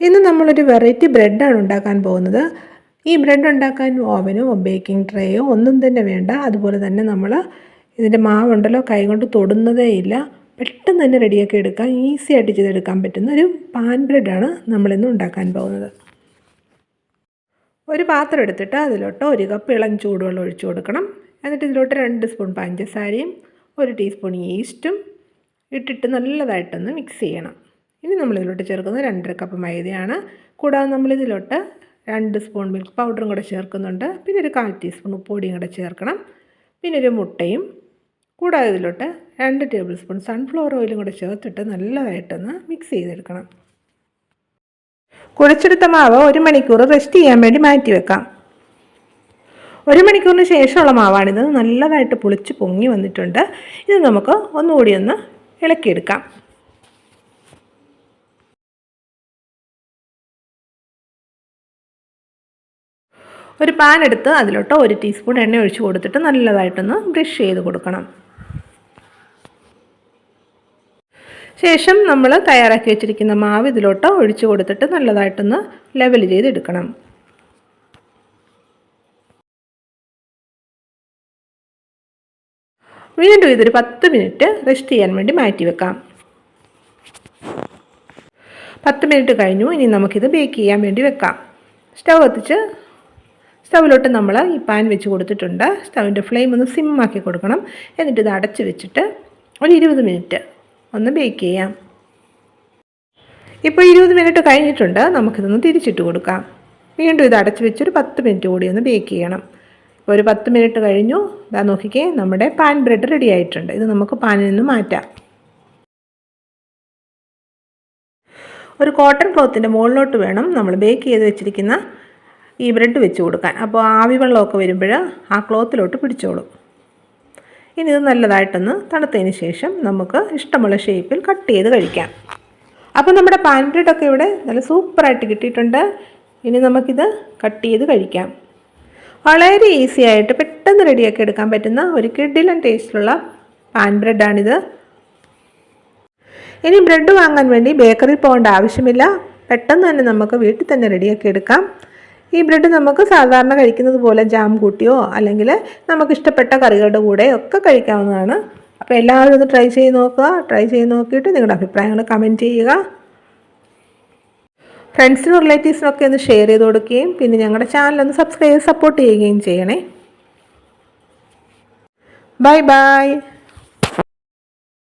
ഇന്ന് നമ്മളൊരു വെറൈറ്റി ബ്രെഡാണ് ഉണ്ടാക്കാൻ പോകുന്നത്. ഈ ബ്രെഡ് ഉണ്ടാക്കാൻ ഓവനോ ബേക്കിംഗ് ട്രേയോ ഒന്നും തന്നെ വേണ്ട. അതുപോലെ തന്നെ നമ്മൾ ഇതിന്റെ മാവുണ്ടല്ലോ കൈകൊണ്ട് തൊടുന്നതേ ഇല്ല. പെട്ടെന്ന് തന്നെ റെഡിയാക്കി എടുക്കാം. ഈസി ആയിട്ട് ചെയ്തെടുക്കാൻ പറ്റുന്ന ഒരു പാൻ ബ്രെഡാണ് നമ്മളിന്ന് ഉണ്ടാക്കാൻ പോകുന്നത്. ഒരു പാത്രം എടുത്തിട്ട് അതിലോട്ട് ഒരു കപ്പ് ഇളം ചൂടുവെള്ളം ഒഴിച്ചു കൊടുക്കണം. എന്നിട്ട് ഇതിലോട്ട് രണ്ട് സ്പൂൺ പഞ്ചസാരയും ഒരു ടീസ്പൂൺ ഈസ്റ്റും ഇട്ടിട്ട് നല്ലതായിട്ടൊന്ന് മിക്സ് ചെയ്യണം. ഇനി നമ്മളിതിലോട്ട് ചേർക്കുന്നത് രണ്ടര കപ്പ് മൈദയാണ്. കൂടാതെ നമ്മളിതിലോട്ട് രണ്ട് സ്പൂൺ മിൽക്ക് പൗഡറും കൂടെ ചേർക്കുന്നുണ്ട്. പിന്നെ ഒരു കാൽ ടീസ്പൂൺ ഉപ്പുപൊടിയും കൂടെ ചേർക്കണം. പിന്നെ ഒരു മുട്ടയും. കൂടാതെ ഇതിലോട്ട് രണ്ട് ടേബിൾ സ്പൂൺ സൺഫ്ലവർ ഓയിലും കൂടെ ചേർത്തിട്ട് നല്ലതായിട്ടൊന്ന് മിക്സ് ചെയ്തെടുക്കണം. കുഴച്ചെടുത്ത മാവ് ഒരു മണിക്കൂർ റെസ്റ്റ് ചെയ്യാൻ വേണ്ടി മാറ്റി വെക്കാം. ഒരു മണിക്കൂറിന് ശേഷമുള്ള മാവാണിത് നല്ലതായിട്ട് പുളിച്ച് പൊങ്ങി വന്നിട്ടുണ്ട്. ഇത് നമുക്ക് ഒന്നുകൂടി ഒന്ന് ഇളക്കിയെടുക്കാം. ഒരു പാൻ എടുത്ത് അതിലോട്ട് ഒരു ടീസ്പൂൺ എണ്ണ ഒഴിച്ച് കൊടുത്തിട്ട് നല്ലതായിട്ടൊന്ന് ബ്രഷ് ചെയ്ത് കൊടുക്കണം. ശേഷം നമ്മൾ തയ്യാറാക്കി വെച്ചിരിക്കുന്ന മാവ് ഇതിലോട്ട് ഒഴിച്ച് കൊടുത്തിട്ട് നല്ലതായിട്ടൊന്ന് ലെവൽ ചെയ്തെടുക്കണം വീണ്ടും ഇതൊരു പത്ത് മിനിറ്റ് റെസ്റ്റ് ചെയ്യാൻ വേണ്ടി മാറ്റി വെക്കാം. പത്ത് മിനിറ്റ് കഴിഞ്ഞു. ഇനി നമുക്കിത് ബേക്ക് ചെയ്യാൻ വേണ്ടി വെക്കാം. സ്റ്റവ് കത്തിച്ച് സ്റ്റവിലോട്ട് നമ്മൾ ഈ പാൻ വെച്ച് കൊടുത്തിട്ടുണ്ട്. സ്റ്റവിന്റെ ഫ്ലെയിം ഒന്ന് സിമ്മാക്കി കൊടുക്കണം. എന്നിട്ട് ഇത് അടച്ച് വെച്ചിട്ട് ഒരു ഇരുപത് മിനിറ്റ് ഒന്ന് ബേക്ക് ചെയ്യാം. ഇപ്പോൾ ഇരുപത് മിനിറ്റ് കഴിഞ്ഞിട്ടുണ്ട്. നമുക്കിതൊന്ന് തിരിച്ചിട്ട് കൊടുക്കാം. വീണ്ടും ഇത് അടച്ച് ഒരു പത്ത് മിനിറ്റ് കൂടി ഒന്ന് ബേക്ക് ചെയ്യണം. ഇപ്പോൾ ഒരു പത്ത് മിനിറ്റ് കഴിഞ്ഞു. ഇതാ നോക്കിക്കേ നമ്മുടെ പാൻ ബ്രെഡ് റെഡി ആയിട്ടുണ്ട്. ഇത് നമുക്ക് പാനിൽ നിന്ന് മാറ്റാം. ഒരു കോട്ടൺ ക്ലോത്തിന്റെ മുകളിലോട്ട് വേണം നമ്മൾ ബേക്ക് ചെയ്ത് വെച്ചിരിക്കുന്ന ഈ ബ്രെഡ് വെച്ച് കൊടുക്കാൻ. അപ്പോൾ ആവി വെള്ളമൊക്കെ വരുമ്പോൾ ആ ക്ലോത്തിലോട്ട് പിടിച്ചോളും. ഇനി ഇത് നല്ലതായിട്ടൊന്ന് തണുത്തതിന് ശേഷം നമുക്ക് ഇഷ്ടമുള്ള ഷേപ്പിൽ കട്ട് ചെയ്ത് കഴിക്കാം. അപ്പോൾ നമ്മുടെ പാൻ ബ്രെഡൊക്കെ ഇവിടെ നല്ല സൂപ്പറായിട്ട് കിട്ടിയിട്ടുണ്ട്. ഇനി നമുക്കിത് കട്ട് ചെയ്ത് കഴിക്കാം. വളരെ ഈസി ആയിട്ട് പെട്ടെന്ന് റെഡിയാക്കി എടുക്കാൻ പറ്റുന്ന ഒരു കിഡിലൻ ടേസ്റ്റിലുള്ള പാൻ ബ്രെഡാണിത്. ഇനി ബ്രെഡ് വാങ്ങാൻ വേണ്ടി ബേക്കറിയിൽ പോകേണ്ട ആവശ്യമില്ല. പെട്ടെന്ന് തന്നെ നമുക്ക് വീട്ടിൽ തന്നെ റെഡിയാക്കി എടുക്കാം. ഈ ബ്രെഡ് നമുക്ക് സാധാരണ കഴിക്കുന്നത് പോലെ ജാം കൂട്ടിയോ അല്ലെങ്കിൽ നമുക്ക് ഇഷ്ടപ്പെട്ട കറികളുടെ കൂടെ ഒക്കെ കഴിക്കാവുന്നതാണ്. അപ്പോൾ എല്ലാവരും ഒന്ന് ട്രൈ ചെയ്ത് നോക്കുക. ട്രൈ ചെയ്ത് നോക്കിയിട്ട് നിങ്ങളുടെ അഭിപ്രായങ്ങൾ കമന്റ് ചെയ്യുക. ഫ്രണ്ട്സിനും റിലേറ്റീവ്സിനൊക്കെ ഒന്ന് ഷെയർ ചെയ്ത് കൊടുക്കുകയും പിന്നെ ഞങ്ങളുടെ ചാനൽ ഒന്ന് സബ്സ്ക്രൈബ് സപ്പോർട്ട് ചെയ്യുകയും ചെയ്യണേ. Bye bye